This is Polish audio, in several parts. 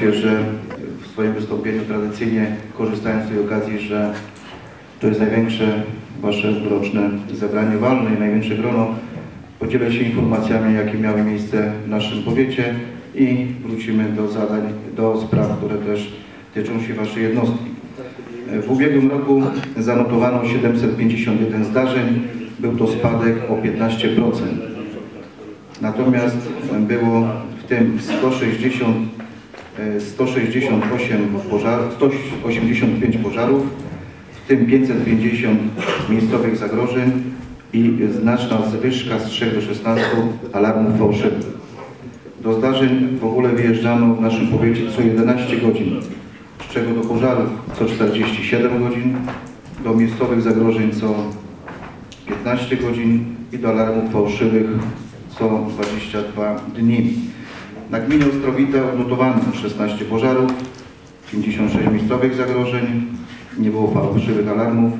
Że w swoim wystąpieniu tradycyjnie korzystając z tej okazji, że to jest największe Wasze roczne zebranie walne i największe grono, podzielę się informacjami, jakie miały miejsce w naszym powiecie i wrócimy do zadań, do spraw, które też tyczą się Waszej jednostki. W ubiegłym roku zanotowano 751 zdarzeń, był to spadek o 15%. Natomiast było w tym 160, e, 168 pożar, 185 pożarów, w tym 550 miejscowych zagrożeń i znaczna zwyżka z 3 do 16 alarmów fałszywych. Do zdarzeń w ogóle wyjeżdżano w naszym powiecie co 11 godzin, z czego do pożarów co 47 godzin, do miejscowych zagrożeń co 15 godzin i do alarmów fałszywych co 22 dni. Na gminie Ostrowite odnotowano 16 pożarów, 56 miejscowych zagrożeń, nie było fałszywych alarmów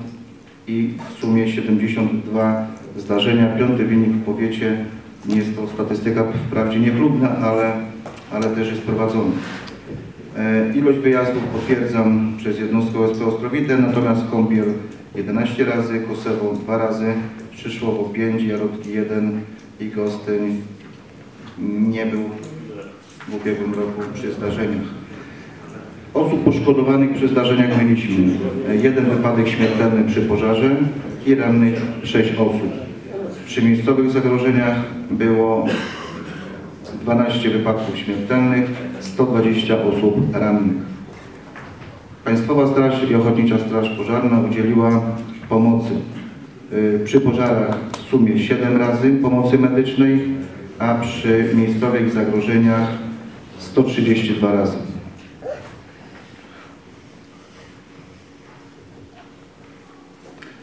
i w sumie 72 zdarzenia. Piąty wynik w powiecie, nie jest to statystyka wprawdzie niechlubna, ale, ale też jest prowadzona. E, Ilość wyjazdów potwierdzam przez jednostkę OSP Ostrowite, natomiast Kąbiel 11 razy, Kosewo 2 razy, Przyszłowo 5, Jarotki 1 i Gostyń nie był w ubiegłym roku przy zdarzeniach. Osób poszkodowanych przy zdarzeniach mieliśmy jeden wypadek śmiertelny przy pożarze i rannych 6 osób. Przy miejscowych zagrożeniach było 12 wypadków śmiertelnych, 120 osób rannych. Państwowa Straż i Ochotnicza Straż Pożarna udzieliła pomocy y, przy pożarach w sumie 7 razy pomocy medycznej, a przy miejscowych zagrożeniach 132 razy.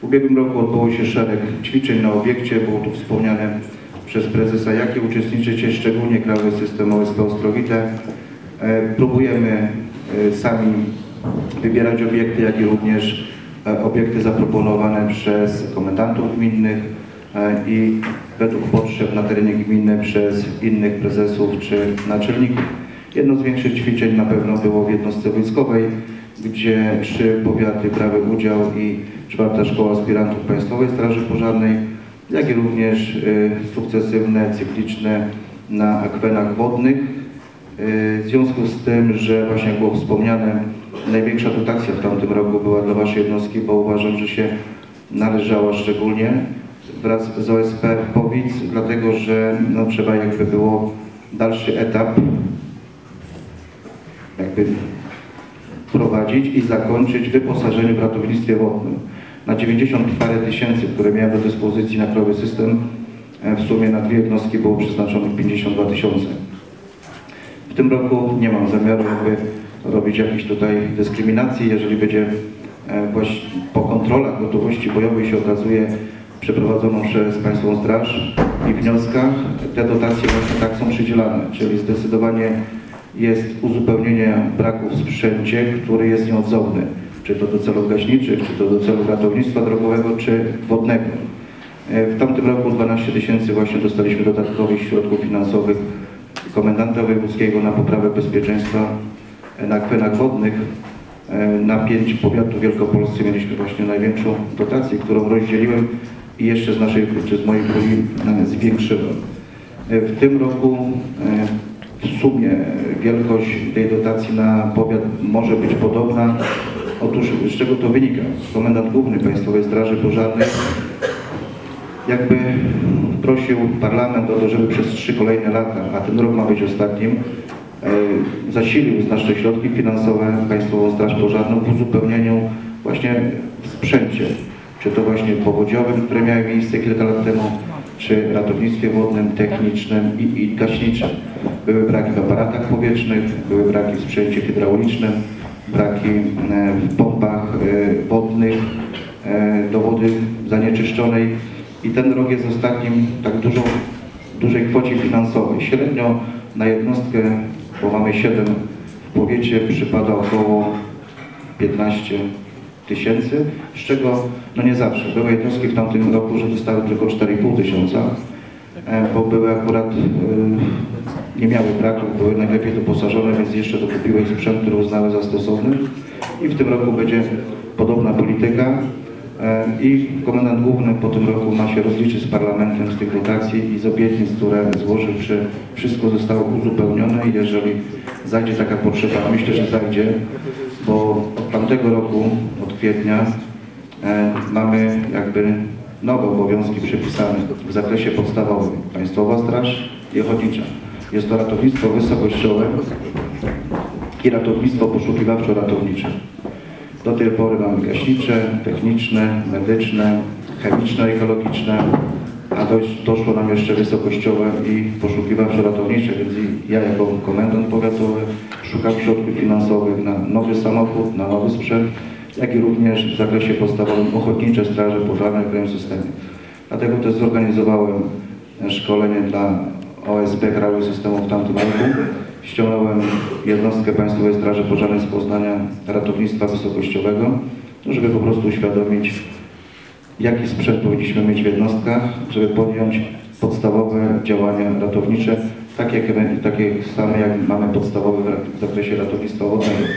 W ubiegłym roku odbyło się szereg ćwiczeń na obiekcie. Było tu wspomniane przez prezesa, jakie uczestniczycie, szczególnie Krajowy System OSP Ostrowite. E, Próbujemy e, sami wybierać obiekty, jak i również e, obiekty zaproponowane przez komendantów gminnych i według potrzeb na terenie gminy przez innych prezesów czy naczelników. Jedno z większych ćwiczeń na pewno było w jednostce wojskowej, gdzie trzy powiaty brały udział i czwarta szkoła aspirantów Państwowej Straży Pożarnej, jak i również y, sukcesywne, cykliczne na akwenach wodnych. Y, W związku z tym, że właśnie było wspomniane, największa dotacja w tamtym roku była dla Waszej jednostki, bo uważam, że się należała szczególnie wraz z OSP Powic, dlatego że no, trzeba jakby było dalszy etap jakby prowadzić i zakończyć wyposażenie w ratownictwie wodnym. Na 90 parę tysięcy, które miałem do dyspozycji na krajowy system, e, w sumie na dwie jednostki było przeznaczonych 52 tysiące. W tym roku nie mam zamiaru jakby robić jakiejś tutaj dyskryminacji, jeżeli będzie e, po kontrolach gotowości bojowej się okazuje przeprowadzoną przez Państwową Straż i wnioskach te dotacje właśnie tak są przydzielane, czyli zdecydowanie jest uzupełnienie braków w sprzęcie, który jest nieodzowny, czy to do celów gaśniczych, czy to do celów ratownictwa drogowego, czy wodnego. E, W tamtym roku 12 tysięcy właśnie dostaliśmy dodatkowych środków finansowych komendanta wojewódzkiego na poprawę bezpieczeństwa e, na akwenach wodnych. E, Na pięć powiatów wielkopolscy mieliśmy właśnie największą dotację, którą rozdzieliłem i jeszcze z naszej, czy z mojej puli zwiększyłem. W tym roku w sumie wielkość tej dotacji na powiat może być podobna. Otóż z czego to wynika? Komendant Główny Państwowej Straży Pożarnej jakby prosił parlament o to, żeby przez trzy kolejne lata, a ten rok ma być ostatnim, e, zasilił znaczne środki finansowe Państwową Straż Pożarną w uzupełnieniu właśnie w sprzęcie, czy to właśnie powodziowym, które miały miejsce kilka lat temu, czy ratownictwie wodnym, technicznym i, i gaśniczym. Były braki w aparatach powietrznych, były braki w sprzęcie hydraulicznym, braki e, w pompach e, wodnych e, do wody zanieczyszczonej i ten rok jest ostatnim tak dużą, dużej kwocie finansowej. Średnio na jednostkę, bo mamy 7 w powiecie, przypada około 15 tysięcy, z czego no nie zawsze. Były jednostki w tamtym roku, że dostały tylko 4,5 tysiąca, e, bo były akurat e, nie miały braków, były najlepiej doposażone, więc jeszcze dokupiły sprzęt, który uznały za stosowny. I w tym roku będzie podobna polityka. E, I komendant główny po tym roku ma się rozliczyć z parlamentem z tych dotacji i z obietnic, które złożył, czy wszystko zostało uzupełnione i jeżeli zajdzie taka potrzeba, myślę, że zajdzie, bo od tamtego roku, kwietnia e, mamy jakby nowe obowiązki przypisane w zakresie podstawowym. Państwowa Straż i Ochotnicza. Jest to ratownictwo wysokościowe i ratownictwo poszukiwawczo-ratownicze. Do tej pory mamy gaśnicze, techniczne, medyczne, chemiczno-ekologiczne, a doszło nam jeszcze wysokościowe i poszukiwawczo-ratownicze, więc ja jako komendant powiatowy szukam środków finansowych na nowy samochód, na nowy sprzęt, jak i również w zakresie podstawowym ochotnicze straże pożarne w krajowym systemie. Dlatego też zorganizowałem szkolenie dla OSP Krajowych Systemów w tamtym roku. Ściągnąłem jednostkę Państwowej Straży Pożarnej z Poznania Ratownictwa Wysokościowego, żeby po prostu uświadomić, jaki sprzęt powinniśmy mieć w jednostkach, żeby podjąć podstawowe działania ratownicze, takie, takie same jak mamy podstawowe w zakresie ratownictwa wodnego.